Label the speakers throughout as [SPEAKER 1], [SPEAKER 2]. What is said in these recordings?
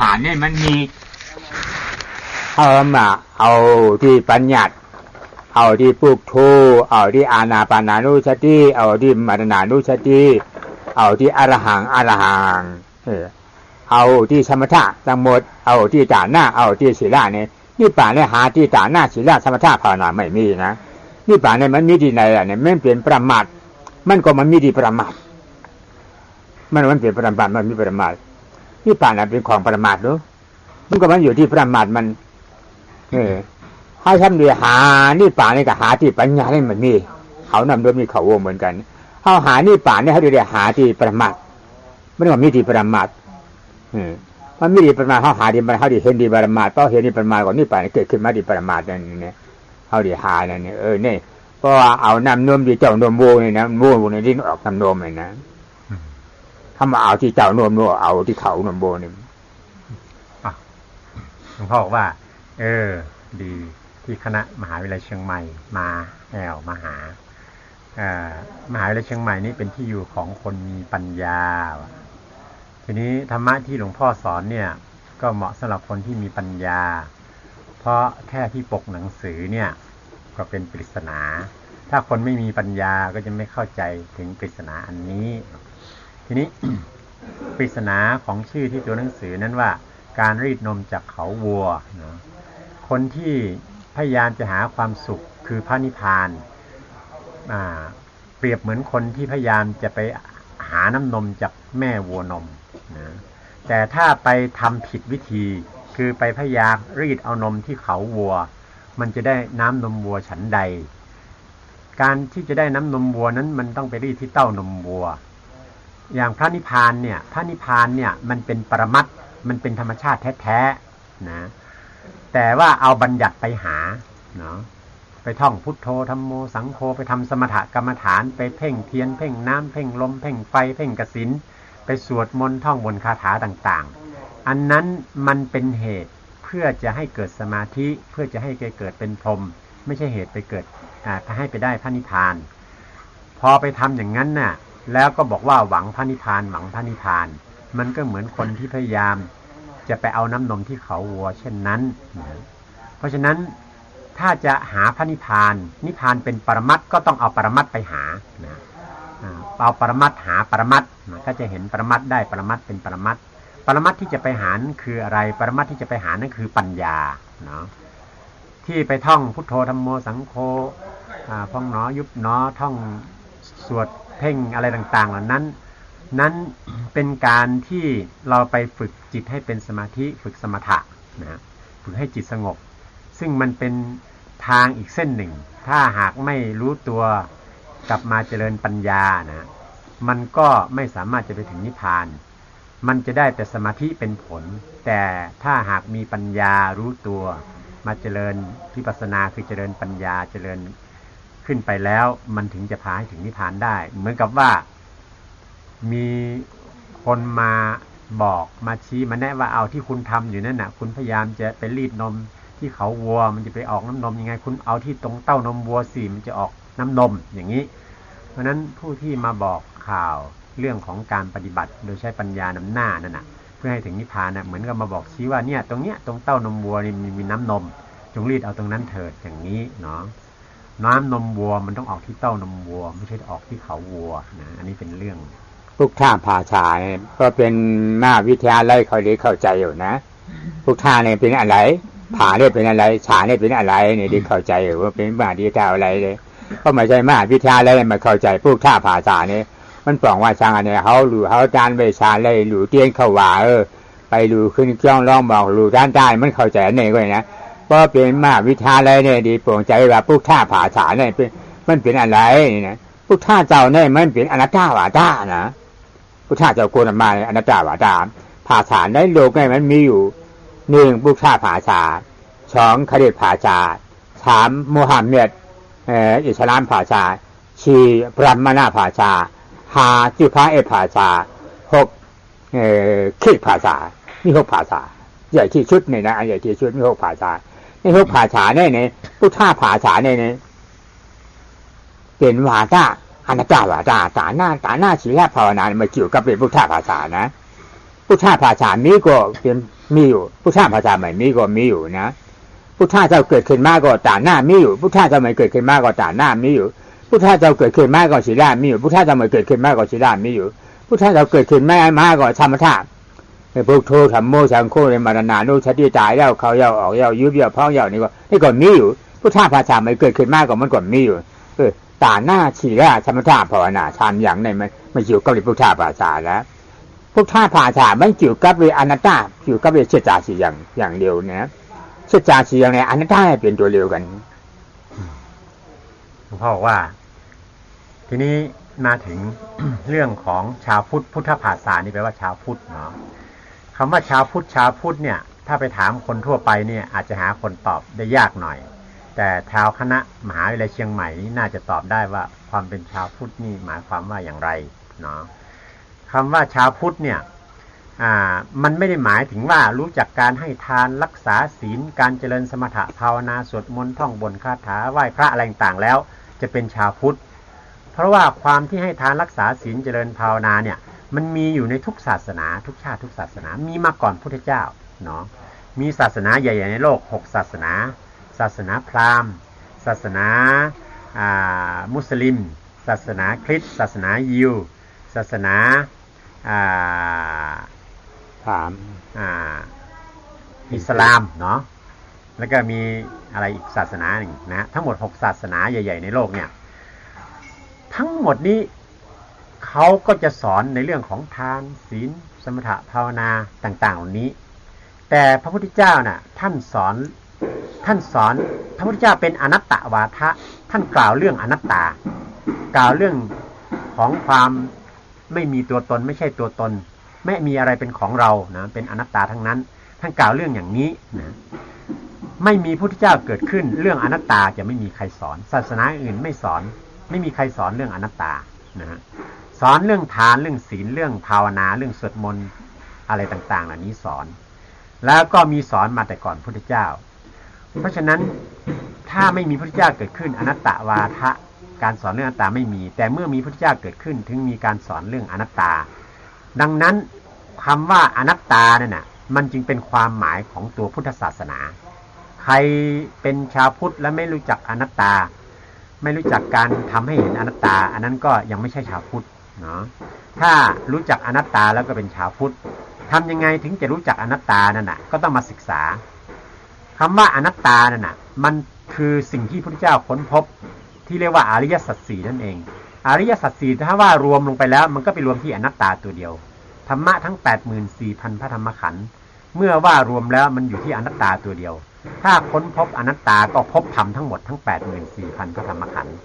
[SPEAKER 1] หานเนี่ยมันมีเอามาเอาที่ปัญญาเอาที่ปุกโทเอาที่อานาปานานุสติเอาที่มรณานุสติเอาที่อรหังอรหังเออเอาที่สมถะทั้งหมด เอาที่ตาหน้าเอาที่ศีลาเนี่ยนี่ป่าเนี่ยหาที่ตาหน้าศีลาสมถะภาวนาไม่มีนะนี่ป่าเนี่ยมันมีที่ไหนล่ะเนี่ยมันเปลี่ยนประมาทมันก็มันมีที่ประมาทมันมันเปลี่ยนประมาทมันมีประมาท นี่ป่าน่ะเป็นของประมาทเนาะมันก็มันอยู่ที่ประมาทมัน เออให้ทำดีหานี่ป่านี่กับหาที่ปัญญานี่มันมีเขานำด้วยมีเขาวงเหมือนกันเขาหานี่ป่านี่เขาเรียกหาที่ประมาทไม่ได้ว่ามีที่ประมาทเออมันมีดีประมาทเขาหาดีมันเขาดีเห็นดีประมาทเพราะเห็นดีประมาทก่อนนี่ป่านี่เกิดขึ้นมาดีประมาทนั่นเนี่ยเขาดีหานั่นเนี่ยเออเนี่ยเพราะว่าเอาน้ำนมดีเจ้านมโบเนี่ยนะโบในดิ้นออกน้ำนมเลยนะ ถ้ามาเอาที่เจ้านมโบเอาที่เขานมโบนี่
[SPEAKER 2] หลวงพ่อบอกว่า เออ ดีที่คณะมหาวิทยาลัยเชียงใหม่มาแอวมาหาอ่ามหาวิทยาลัยเชียงใหม่นี่เป็นที่อยู่ของคนมีปัญญา ทีนี้ธรรมะที่หลวงพ่อสอนเนี่ย ก็เหมาะสำหรับคนที่มีปัญญา เพราะแค่ที่ปกหนังสือเนี่ย ก็เป็นปริศนา ถ้าคนไม่มีปัญญาก็จะไม่เข้าใจถึงปริศนาอันนี้ ทีนี้ปริศนาของชื่อที่ตัวหนังสือนั้นว่า การรีดนมจากเขาวัวนะคนที่พยายามจะหาความสุขคือพระนิพพานาเปรียบเหมือนคนที่พยายามจะไปหาน้ำนมจากแม่วัวนมนะแต่ถ้าไปทำผิดวิธี คือไปพยายามรีดเอานมที่เขาวัว มันจะได้น้ำนมวัวฉันใด การที่จะได้น้ำนมวัวนั้นมันต้องไปรีดที่เต้านมวัว อย่างพระนิพพานเนี่ยพระนิพพานเนี่ยมันเป็นปรมัตมันเป็นธรรมชาติแท้ๆนะแต่ว่าเอาบัญญัติไปหาเนาะไปท่องพุทโธธรรมโมสังโฆไปทำสมถกรรมฐานไปเพ่งเทียน เพ่งน้ำเพ่งลม เพ่งไฟ เพ่งกสินไปสวดมนต์ท่องบนคาถาต่างๆ อันนั้นมันเป็นเหตุเพื่อจะให้เกิดสมาธิเพื่อจะให้เกิดเป็นพรหมไม่ใช่เหตุไปเกิดอ่าให้ไปได้พระนิพพาน พอไปทำอย่างนั้นน่ะ แล้วก็บอกว่าหวังพระนิพพานหวังพระนิพพาน มันก็เหมือนคนที่พยายาม จะไปเอาน้ำนมที่เขาวัว เช่นนั้นนะเพราะฉะนั้นถ้าจะหาพระนิพพาน นิพพานเป็นปรมัตก็ต้องเอาปรมัตถ์ไปหานะเอาปรมัตถ์หาปรมัตนะก็จะเห็นปรมัตถ์ได้ปรมัตถ์เป็นปรมัตถ์ปรมัตถ์ที่จะไปหานั่นคืออะไร ปรมัตถ์ที่จะไปหานั่นคือปัญญาเนาะที่ไปท่องพุทโธธรรมโมสังโฆพ่องหนอยุบหนอท่องสวด เพ่งอะไรต่างๆ เหล่านั้น นั้นเป็นการที่เราไปฝึกจิตให้เป็นสมาธิฝึกสมถะนะฝึกให้จิตสงบ ซึ่งมันเป็นทางอีกเส้นหนึ่ง ถ้าหากไม่รู้ตัวกลับมาเจริญปัญญานะมันก็ไม่สามารถจะไปถึงนิพพาน มันจะได้แต่สมาธิเป็นผล แต่ถ้าหากมีปัญญารู้ตัว มาเจริญวิปัสนาคือเจริญปัญญาเจริญ ขึ้นไปแล้ว มันถึงจะพาให้ถึงนิพพานได้ เหมือนกับว่ามีคนมาบอกมาชี้มาแนะว่าเอาที่คุณทำอยู่นั่นน่ะ คุณพยายามจะไปรีดนมที่เขาวัว มันจะไปออกน้ำนมยังไง คุณเอาที่ตรงเต้านมวัวสิมันจะออกน้ำนมอย่างนี้ เพราะฉะนั้นผู้ที่มาบอกข่าวเรื่องของการปฏิบัติโดยใช้ปัญญานำหน้านั่นน่ะ เพื่อให้ถึงนิพพานน่ะเหมือนกับมาบอกชี้ว่าเนี่ย ตรงเนี้ยตรงเต้านมวัวนี่มีมีน้ำนม จงรีดเอาตรงนั้นเถิดอย่างนี้เนาะ น้ำนมวัวมันต้องออกที่เต้านมวัว ไม่ใช่ออกที่เขาวัวนะอันนี้เป็นเรื่อง
[SPEAKER 1] พวกท่าผาชาเนี่ยก็เป็นหน้าวิทยาลัยเขาได้เข้าใจอยู่นะพวกท่าเนี่ยเป็นอะไรผาเนี่ยเป็นอะไรฉาเนี่ยเป็นอะไรเนี่ยได้เข้าใจอยู่ว่าเป็นมาดีท่าอะไรเลยก็ไม่ใช่มาวิทยาลัยมาเข้าใจพวกท่าผาชาเนี่ยมันปล่องว่าช่างอันเนี่ยเขาหรือเขาจานไปชาเลยหรือเตียนเขาว่าเออไปดูขึ้นจ้องร้องบอกหรือด้านใต้มันเข้าใจอันนี้ก็นะ เพราะเป็นมาวิทยาลัยเนี่ยดีโปร่งใจว่าพวกท่าผาชาเนี่ยเป็นมันเป็นอะไรนะพวกท่าเจ้าเนี่ยมันเป็นอนัตตาวาตานะพุทธาเจ้าโกนมาอนัตตาวาตาภาษาในโลกเนี่ยมันมีอยู่หนึ่งพุทธาภาษาสองคดิตภาษาสามมูฮัมม็ดเอออิสลามภาษาสี่พระมณาภาษาห้าจิพระเอภาษาหกเอ่อคิดภาษามีหกภาษาใหญ่ที่ชุดเนี่ยนะใหญ่ที่ชุดมีหกภาษา นหกภาษาเนี่ยเนี่ยพุทธาภาษาเนี่ยเนี่ยเป็นวาตาอนัตตาวาตาตาหน้าตาหน้าศีลภาวนามาเกี่ยวกับเป็นพุทธภาษานะพุทธภาษามีก็เป็นมีอยู่พุทธภาษาใหม่มีก็มีอยู่นะพุทธเจ้าเกิดขึ้นมาก็ตาหน้ามีอยู่พุทธเจ้าไม่เกิดขึ้นมาก็ตาหน้ามีอยู่พุทธเจ้าเกิดขึ้นมาก็สีด้ามีอยู่พุทธเจ้าไม่เกิดขึ้นมาก็สีด้ามีอยู่พุทธเจ้าเกิดขึ้นมามาก็ธรรมชาติ ไอ้พวกโทธรรมโมสังโฆในมารณานุชติตายแล้วเขาเยาออกเยายุบเยาพ้องเยานี่ก็นี่ก็มีอยู่พุทธภาษาไม่เกิดขึ้นมาก็มันก็มีอยู่เออต่าหน้าฉีด้าธรรมชาภาวนาทำอย่างในมันไม่อยู่กับพุทธภาษาแล้วพุทธภาษาไม่เกี่ยวกับเรือนัตตาเกี่ยวกับเรื่องเชื่อจาสีอย่างอย่างเดียวนะเชื่อจาสีอย่างในอนัตตาเป็นตัวเดียวกัน
[SPEAKER 2] หลวงพ่อบอกว่า ทีนี้มาถึงเรื่องของชาวพุทธพุทธภาษานี่แปลว่าชาวพุทธเนาะ คำว่าชาวพุทธชาวพุทธเนี่ย ถ้าไปถามคนทั่วไปเนี่ย อาจจะหาคนตอบได้ยากหน่อย แต่ชาวคณะมหาวิทยาลัยเชียงใหม่นี่น่าจะตอบได้ว่าความเป็นชาวพุทธนี่หมายความว่าอย่างไรเนาะคำว่าชาวพุทธเนี่ยอ่ามันไม่ได้หมายถึงว่ารู้จักการให้ทานรักษาศีล การเจริญสมถะภาวนาสวดมนต์ท่องบนคาถาไหว้พระอะไรต่างๆแล้ว จะเป็นชาวพุทธ เพราะว่าความที่ให้ทานรักษาศีลเจริญภาวนาเนี่ย มันมีอยู่ในทุกศาสนา ทุกชาติทุกศาสนา มีมาก่อนพุทธเจ้าเนาะมีศาสนาใหญ่ๆในโลกหกศาสนา ศาสนาพราหมณ์ ศาสนาอ่ามุสลิม ศาสนาคริสต์ศาสนายิว ศาสนาอ่า
[SPEAKER 1] ถาม
[SPEAKER 2] อิสลามเนาะแล้วก็มีอะไรอีกศาสนาหนึ่งนะทั้งหมดหกศาสนาใหญ่ ๆ ในโลกเนี่ย ทั้งหมดนี้ เขาก็จะสอนในเรื่องของทานศีล สมถะภาวนาต่างๆเหล่านี้ แต่พระพุทธเจ้าน่ะท่านสอนท่านสอนพระพุทธเจ้าเป็นอนัตตวาทะ ท่านกล่าวเรื่องอนัตตา กล่าวเรื่องของความไม่มีตัวตนไม่ใช่ตัวตน ไม่มีอะไรเป็นของเรานะเป็นอนัตตาทั้งนั้น ท่านกล่าวเรื่องอย่างนี้นะไม่มีพุทธเจ้าเกิดขึ้น เรื่องอนัตตาจะไม่มีใครสอน ศาสนาอื่นไม่สอน ไม่มีใครสอนเรื่องอนัตตานะฮะ สอนเรื่องทานเรื่องศีลเรื่องภาวนาเรื่องสวดมนต์อะไรต่าง ๆ เหล่านี้สอน แล้วก็มีสอนมาแต่ก่อนพุทธเจ้า เพราะฉะนั้นถ้าไม่มีพุทธเจ้าเกิดขึ้นอนัตตวาทะการสอนเรื่องอนัตตาไม่มี แต่เมื่อมีพุทธเจ้าเกิดขึ้น ถึงมีการสอนเรื่องอนัตตา ดังนั้นคำว่าอนัตตาเนี่ยนะมันจึงเป็นความหมายของตัวพุทธศาสนา ใครเป็นชาวพุทธและไม่รู้จักอนัตตา ไม่รู้จักการทำให้เห็นอนัตตา อันนั้นก็ยังไม่ใช่ชาวพุทธ เนาะถ้ารู้จักอนัตตาแล้วก็เป็นชาวพุทธทำยังไงถึงจะรู้จักอนัตตานั่นน่ะ ก็ต้องมาศึกษาคำว่าอนัตตานั่นน่ะ มันคือสิ่งที่พระพุทธเจ้าค้นพบ ที่เรียกว่าอริยสัจสี่นั่นเอง อริยสัจสี่ถ้าว่ารวมลงไปแล้ว มันก็ไปรวมที่อนัตตาตัวเดียวธรรมะทั้งแปดหมื่นสี่พันพระธรรมขันธ์เมื่อว่ารวมแล้วมันอยู่ที่อนัตตาตัวเดียว ถ้าค้นพบอนัตตาก็พบธรรมทั้งหมดทั้งแปดหมื่นสี่พันพระธรรมขันธ์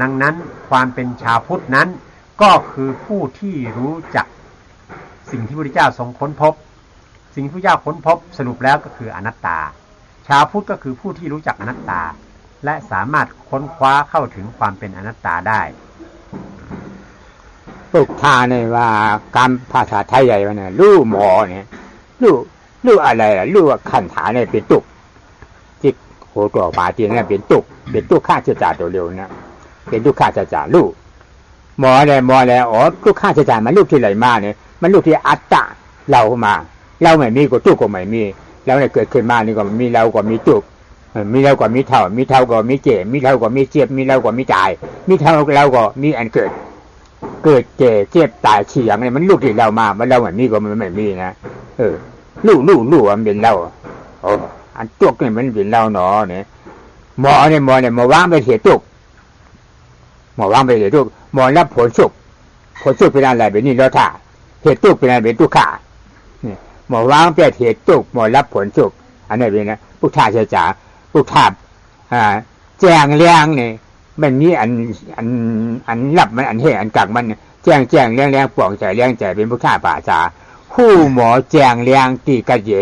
[SPEAKER 2] ดังนั้นความเป็นชาวพุทธนั้น ก็คือผู้ที่รู้จักสิ่งที่พระพุทธเจ้าทรงค้นพบ สิ่งที่พระพุทธเจ้าค้นพบสรุปแล้วก็คืออนัตตา ชาวพุทธก็คือผู้ที่รู้จักอนัตตา และสามารถค้นคว้าเข้าถึงความเป็นอนัตตาได้
[SPEAKER 1] ปุกทาเนี่ยว่าการภาษาไทยใหญ่วะเนี่ยลู่หมอเนี่ยลู่ลู่อะไรล่ะลู่ว่าขันถาเนี่ยเป็นตุกจิกโหตัวปาตีเนี่ยเป็นตุกเป็นตุกข้าเชื่อจ่าตัวเร็วเนี่ยเป็นตุกข้าเชื่อจ่าลู่ หมอเนี่ยหมอเนี่ยอ๋อตุกข้าเชื่อจ่ามันลูกที่ไหนมาเนี่ยมันลูกที่อัตตาเรามา เราไม่มีก็ตุกก็ไม่มีเราเนี่ยเกิดขึ้นมานี่ก็มีเราก็มีตุกเออมีเราก็มีเท่า มีเท่าก็มีเจ็บมีเท่าก็มีเจ็บมีเราก็มีตาย มีเท่าเราก็มีอันเกิด เกิดเจ็บเจ็บตายเฉียงเนี่ยมันลูกที่เรามา มันเราเหมือนมีก็มันไม่มีนะเออลูกลูกลูกมันเป็นเราโอ้อันตุกเนี่ยมันเป็นเราหนอเนี่ยหมอเนี่ยหมอเนี่ยหมอว่างไปเสียตุกห มอว่างไปเสียตุกหมอรับผลสุขผลสุขเป็นอะไรเป็นนี่เราท่าเหตุตุกเป็นอะไรเป็นตุกขาเนี่ยหมอว่างไปเหตุตุกหมอรับผลสุขอันนี้เป็นนะพุทธาเสียจ๋าผู้ทับอ่าแจ้งเลี้ยงเนี่ยมันมีอันอันอันรับมันอันเหอันกักมันแจ้งแจ้งเลี้ยงเลี้ยงปวงใจเลี้ยงใจเป็นผู้ท่าป่าจาผู้หมอแจ้งเลี้ยงที่กระเย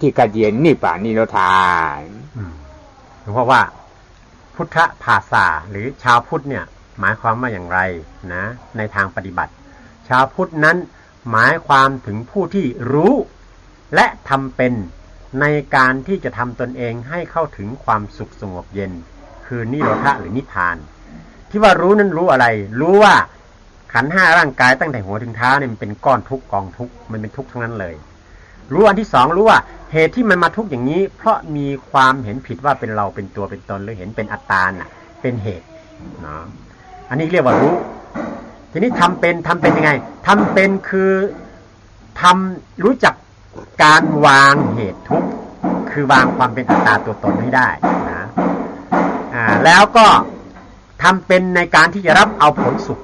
[SPEAKER 1] ที่กระเยนนี่ป่านี่โลทาน
[SPEAKER 2] หลวงพ่อว่าพุทธภาษาหรือชาวพุทธเนี่ย หมายความว่าอย่างไรนะในทางปฏิบัติ ชาวพุทธนั้นหมายความถึงผู้ที่รู้ และทำเป็นในการที่จะทำตนเองให้เข้าถึงความสุขสงบเย็น คือนิโรธะหรือนิพพาน ที่ว่ารู้นั้นรู้อะไร รู้ว่าขันห้าร่างกายตั้งแต่หัวถึงเท้าเนี่ยมันเป็นก้อนทุกกองทุกมันเป็นทุกทั้งนั้นเลย รู้อันที่สองรู้ว่าเหตุที่มันมาทุกอย่างนี้ เพราะมีความเห็นผิดว่าเป็นเราเป็นตัวเป็นตนหรือเห็นเป็นอัตตาน่ะ เป็นเหตุเนาะ อันนี้เรียกว่ารู้ ทีนี้ทำเป็นทำเป็นยังไงทำเป็นคือทำรู้จักการวางเหตุทุกคือวางความเป็นอัตตาตัวตนให้ได้นะอ่าแล้วก็ทำเป็นในการที่จะรับเอาผลสุข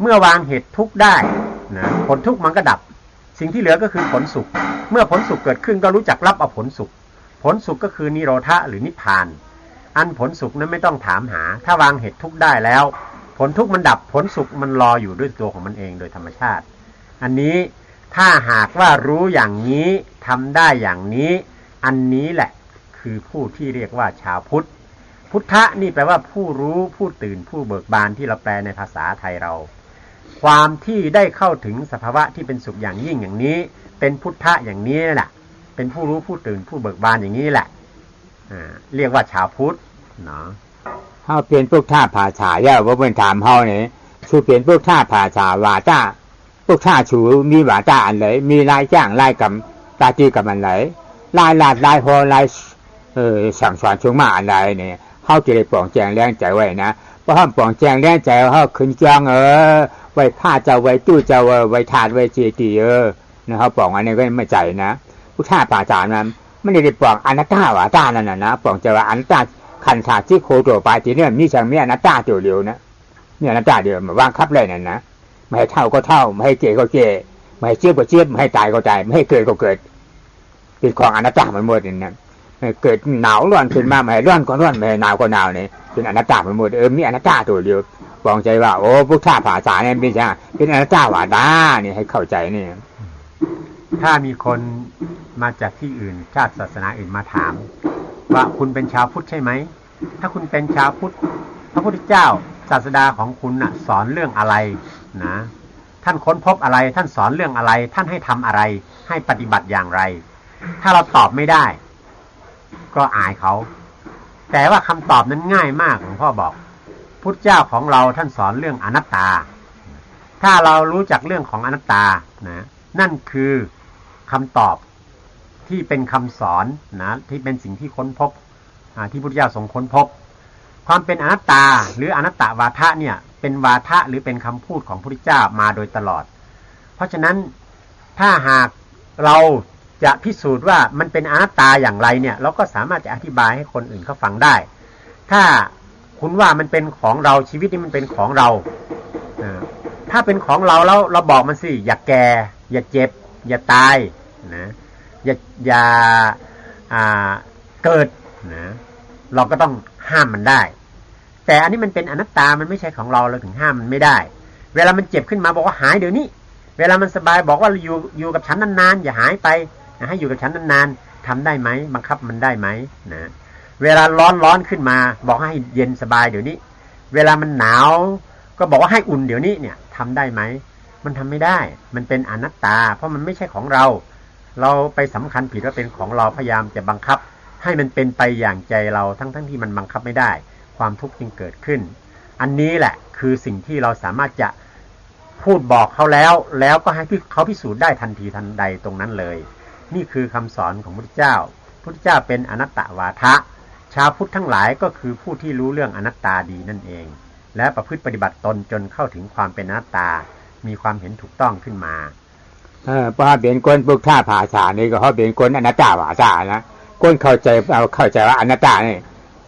[SPEAKER 2] เมื่อวางเหตุทุกได้นะผลทุกมันก็ดับ สิ่งที่เหลือก็คือผลสุข เมื่อผลสุขเกิดขึ้นก็รู้จักรับเอาผลสุข ผลสุขก็คือนิโรธะหรือนิพพาน อันผลสุขนั้นไม่ต้องถามหา ถ้าวางเหตุทุกได้แล้ว ผลทุกมันดับผลสุขมันรออยู่ด้วยตัวของมันเองโดยธรรมชาติ อันนี้ถ้าหากว่ารู้อย่างนี้ทำได้อย่างนี้ อันนี้แหละ คือผู้ที่เรียกว่าชาวพุทธ พุทธะนี่แปลว่าผู้รู้ผู้ตื่นผู้เบิกบานที่เราแปลในภาษาไทยเรา ความที่ได้เข้าถึงสภาวะที่เป็นสุขอย่างยิ่งอย่างนี้ เป็นพุทธะอย่างนี้แหละเป็นผู้รู้ผู้ตื่นผู้เบิกบานอย่างนี้แหละ เรียกว่าชาวพุทธเนาะ
[SPEAKER 1] เฮาเปลี่ยนพวกท่าผาฉายาว่าเป็นถามเฮาเนี่ยชูเปลี่ยนพวกท่าผาฉาวาจ้าพวกท่าชูมีวาจ้าอันไหนมีลายจ้างลายกับตาจีกับอันไหนลายลาดลายหอลายเออสั่งสอนช่วงมาอันใดเนี่ยเฮาจะได้ปองแจงแรงใจไว้นะเพราะเฮาปองแจงแรงใจเฮาขึ้นจ้องเออ ไว้ผ้าเจ้าไว้ตู้เจ้าไว้ถาดไว้เจตีเออนะเขาปองอันนี้ก็ไม่ใจนะผู้ท่าป่าจานั้น ไม่ได้ปลองอนัตตาวาตานั่นน่ะนะปลองจะว่าอนัตตาขันขาที่โคตัวไปทีเนี่ยมีช่างมีอนัตตาตัวเดียวนะเนี่ยอนัตตาเดียวมาวางคับเลยนั่นนะไม่ให้เท่าก็เท่า ไม่ให้เกยก็เกยไม่ให้เจี๊ยบก็เจี๊ยบไม่ให้ตายก็ตายไม่ให้เกิดก็เกิดเป็นของอนัตตามันหมดนี่ยเกิดหนาวร้อนขึ้นมาไม่ร้อนก็ร้อนไม่หนาวก็หนาวเนี่ยเป็นอนัตตามันหมดเออมีอนัตตาตัวเดียวบองใจว่า โอ้พุทธาภาษาเนี่ยเป็นใช่เป็นอนัตตาวาดาเนี่ยให้เข้าใจนี่
[SPEAKER 2] ถ้ามีคนมาจากที่อื่น ชาติศาสนาอื่นมาถาม ว่าคุณเป็นชาวพุทธใช่ไหม ถ้าคุณเป็นชาวพุทธ พระพุทธเจ้าศาสดาของคุณนะ่ะ สอนเรื่องอะไรนะ ท่านค้นพบอะไร ท่านสอนเรื่องอะไร ท่านให้ทำอะไร ให้ปฏิบัติอย่างไร ถ้าเราตอบไม่ได้ ก็อายเขา แต่ว่าคำตอบนั้นง่ายมากหลวงพ่อบอก พุทธเจ้าของเราท่านสอนเรื่องอนัตตา ถ้าเรารู้จักเรื่องของอนัตตานะ นั่นคือ คำตอบที่เป็นคำสอนนะที่เป็นสิ่งที่ค้นพบที่พุทธเจ้าทรงค้นพบ ความเป็นอนัตตาหรืออนัตตาวาทะเนี่ยเป็นวาทะหรือเป็นคำพูดของพระพุทธเจ้ามาโดยตลอด เพราะฉะนั้นถ้าหากเราจะพิสูจน์ว่ามันเป็นอนัตตาอย่างไรเนี่ย เราก็สามารถจะอธิบายให้คนอื่นเขาฟังได้ ถ้าคุณว่ามันเป็นของเราชีวิตนี้มันเป็นของเรา ถ้าเป็นของเราแล้วเราบอกมันสิ อย่าแก่ อย่าเจ็บ อย่าตาย นะอย่าอย่าเกิดนะเราก็ต้องห้ามมันได้ แต่อันนี้มันเป็นอนัตตามันไม่ใช่ของเราเราถึงห้ามมันไม่ได้ เวลามันเจ็บขึ้นมาบอกว่าหายเดี๋ยวนี้ เวลามันสบายบอกว่าอยู่อยู่กับฉันนานๆอย่าหายไปให้อยู่กับฉันนานๆทำได้ไหมบังคับมันได้ไหมนะเวลาร้อนร้อนขึ้นมา บอกให้เย็นสบายเดี๋ยวนี้ เวลามันหนาว ก็บอกว่าให้อุ่นเดี๋ยวนี้เนี่ยทำได้ไหมมันทำไม่ได้ มันเป็นอนัตตา เพราะมันไม่ใช่ของเรา เราไปสำคัญผิดว่าเป็นของเราพยายามจะบังคับ ให้มันเป็นไปอย่างใจเราทั้งๆทที่มันบังคับไม่ได้ ความทุกข์จึงเกิดขึ้น อันนี้แหละคือสิ่งที่เราสามารถจะพูดบอกเขาแล้ว แล้วก็ให้เขาพิสูจน์ได้ทันทีทันใดตรงนั้นเลย นี่คือคำสอนของพระพุทธเจ้าพระพุทธเจ้าเป็นอนัตตวาทะ ชาวพุทธทั้งหลายก็คือผู้ที่รู้เรื่องอนัตตาดีนั่นเอง และประพฤติปฏิบัติตนจนเข้าถึงความเป็นอนัตตา มีความเห็นถูกต้องขึ้นมา
[SPEAKER 1] เออพอเปยนคนพวกท่าภาษานี่ก็เขาเปยนคนอนัตตาวาจานะคนเข้าใจเอาเข้าใจว่าอนัตตาเนี่ย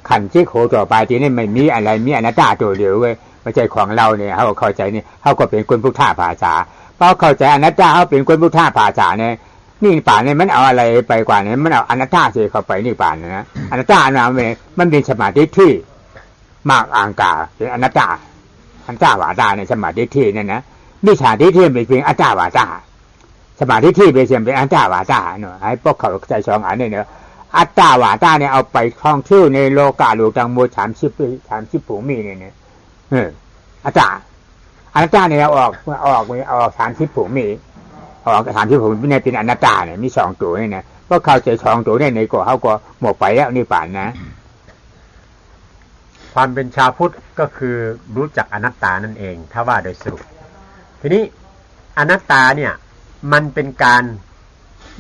[SPEAKER 1] ขันที่โคต่อไปที่นี่ไม่มีอะไรมีอนัตตาตัวเดียวเว้ยไม่ใช่ของเราเนี่ยเขาเข้าใจนี่เขาก็เป็นคนพุทธาภาษาเพราะเข้าใจอนัตตาเขาเป็นคนพุทธาภาษาเนี่ยนี่ป่านนี่มันเอาอะไรไปกว่านี้มันเอาอนัตตาเสียเข้าไปนี่ป่านนะอนัตตานะมันเป็นสมาธิที่มากอ่างกาเป็นอนัตตาอนัตตาวาตาในสมาธิที่นั่นนะมิจฉาทิฏฐิเป็นเพียงอัตตาวาตา สมาธิที่เปเพียงเป็นอัตตาวาตาเนาะให้พวกเขาใจสองอันนี้เนาะอัตตาวาตาเนี่ยเอาไปท่องเที่ยวในโลกาลูกังโมสามสิบสามสิบผูมีเนี่ยเนี่ยเอออัตตาอนัตตาเนี่ยเอาออกออกออกสามสิบผูมีออกสามสิบผูมีเนี่ยเป็นอนัตตาเนี่ยมีสองตัวเนี่ยนะก็เขาใจสองตัวเนี่ยในก็เขาก็หมดไปแล้วนี่ป่านนะ
[SPEAKER 2] ความเป็นชาวพุทธก็คือรู้จักอนัตตานั่นเอง ถ้าว่าโดยสรุป ทีนี้อนัตตาเนี่ย มันเป็นการ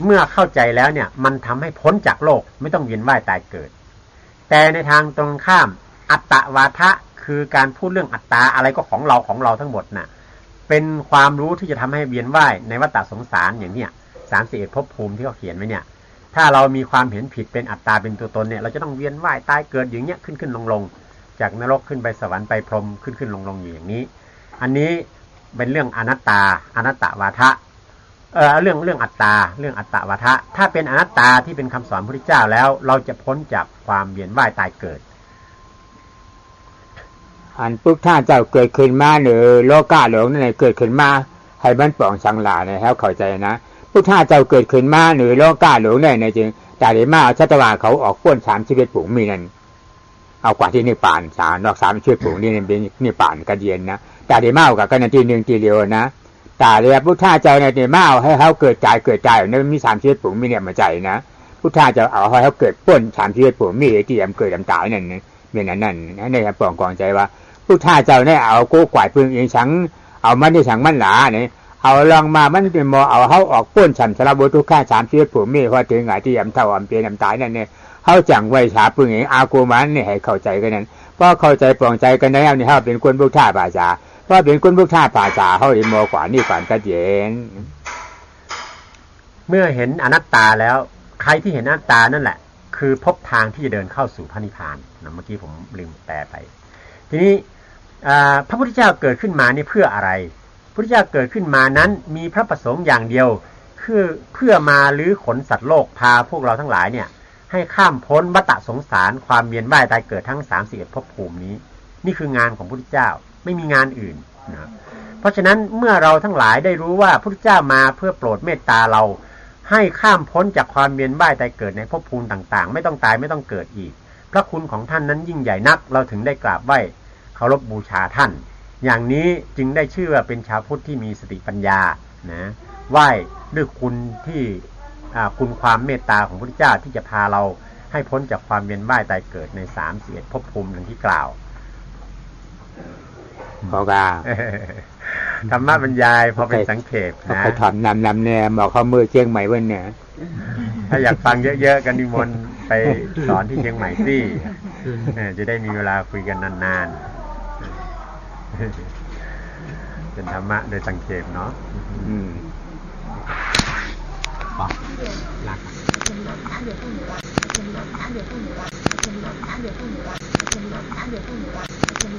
[SPEAKER 2] เมื่อเข้าใจแล้วเนี่ย มันทำให้พ้นจากโลกไม่ต้องเวียนว่ายตายเกิด แต่ในทางตรงข้าม อัตตวาทะคือการพูดเรื่องอัตตาอะไรก็ของเราของเราทั้งหมดน่ะ เป็นความรู้ที่จะทำให้เวียนว่ายในวัฏสงสารอย่างเนี้ยสามสิบเอ็ดภพภูมิที่เขาเขียนไว้เนี่ย ถ้าเรามีความเห็นผิดเป็นอัตตาเป็นตัวตนเนี่ย เราจะต้องเวียนว่ายตายเกิดอย่างเนี้ยขึ้นขึ้นลงลงจากนรกขึ้นไปสวรรค์ไปพรหมขึ้นขึ้นลงลงอยู่อย่างนี้ อันนี้เป็นเรื่องอนัตตาอนัตตวาทะ เออเรื่องเรื่องอัตตา เรื่องอัตตาวาทะ ถ้าเป็นอนัตตาที่เป็นคำสอนพระพุทธเจ้าแล้ว เราจะพ้นจากความเวียนว่ายตายเกิด
[SPEAKER 1] อันปุ๊กท่าเจ้าเกิดขึ้นมาหรือโลกาหลงนั่นเกิดขึ้นมาให้มันป่องสังหลาเนี่ยครับเข้าใจนะปุ๊กท่าเจ้าเกิดขึ้นมาหรือโลกาหลงเนี่ยในจริงแต่เดี๋ยวมาเอาชัตวาเขาออกป้นสามชีวิตผงมีนั่นเอากว่าที่นิพพานสารนอกสามชีวิตผงนี่เป็นนิพพานกระเดียนนะแต่เดี๋ยวมาเอากับกันนาทีหนึ่งทีเดียวนะ แต่เดี๋ยวพุทธาเจ้าเนี่ยเดี๋ยมาเอาให้เขาเกิดใจเกิดใจเนี่ยมีสามชีวิตผงมีเนี่ยมาใจนะพุทธาเจ้าเอาให้เขาเกิดป้นสามชีวิตผงมีที่ยำเกิดยำตายนั่นนะมีนั่นนั่นนั่นในปองกองใจว่าผู้ท่าเจ้าเนี่ยเอากูกวาดพึ่งเองฉังเอามันที่ฉังมันหลาเนี่ยเอาลองมามันเป็นมอเอาเขาออกป้นฉันสารบุทุกข้าสามชีวิตผู้มีพอถึงไงที่ยำเท่าอำเปียนำตายนั่นเนี่ยเขาจังไว้ฉาพึ่งเองอากูมันเนี่ยให้เข้าใจกันนั้นเพราะเข้าใจปลองใจกันแล้วนี่ยเขาเป็นคนบุท่าภาษา เพราะเป็นคนบุกท่าภาษาเขาเรียนมอกว่านี่ฝันกระเย็น
[SPEAKER 2] เมื่อเห็นอนัตตาแล้ว ใครที่เห็นอนัตตานั่นแหละ คือพบทางที่จะเดินเข้าสู่พระนิพพานนะเมื่อกี้ผมลืมแปลไป ทีนี้พระพุทธเจ้าเกิดขึ้นมานี่เพื่ออะไรพระพุทธเจ้าเกิดขึ้นมานั้นมีพระประสงค์อย่างเดียว คือเพื่อมาลื้อขนสัตว์โลกพาพวกเราทั้งหลายเนี่ย ให้ข้ามพ้นวัฏสงสารความเวียนว่ายตายเกิดทั้งสามสิบเอ็ดภพภูมินี้ นี่คืองานของพระพุทธเจ้า ไม่มีงานอื่นนะเพราะฉะนั้นเมื่อเราทั้งหลายได้รู้ว่าพระพุทธเจ้ามาเพื่อโปรดเมตตาเรา ให้ข้ามพ้นจากความเวียนว่ายตายเกิดในภพภูมิต่างๆ ไม่ต้องตายไม่ต้องเกิดอีก พระคุณของท่านนั้นยิ่งใหญ่นัก เราถึงได้กราบไหว้เคารพบูชาท่าน อย่างนี้จึงได้ชื่อว่าเป็นชาวพุทธที่มีสติปัญญานะไหว้ด้วยคุณที่คุณความเมตตาของพระพุทธเจ้าที่จะพาเราให้พ้นจากความเวียนว่ายตายเกิดในสามเสียภพภูมิดังที่กล่าว
[SPEAKER 1] พอว่า
[SPEAKER 2] ธรรมะบรรยายพอเป็นสังเขป
[SPEAKER 1] เขา
[SPEAKER 2] นะ
[SPEAKER 1] ไปถอนนำนำเนี่ยบอกเขามือเชียงใหม่วันเนี่ย
[SPEAKER 2] ถ้าอยากฟังเยอะๆกันนิมนต์ไปสอนที่เชียงใหม่สิเออจะได้มีเวลาคุยกันนานๆเป็นธรรมะโดยสังเขปเนาะ
[SPEAKER 1] อืม
[SPEAKER 2] ปะลาก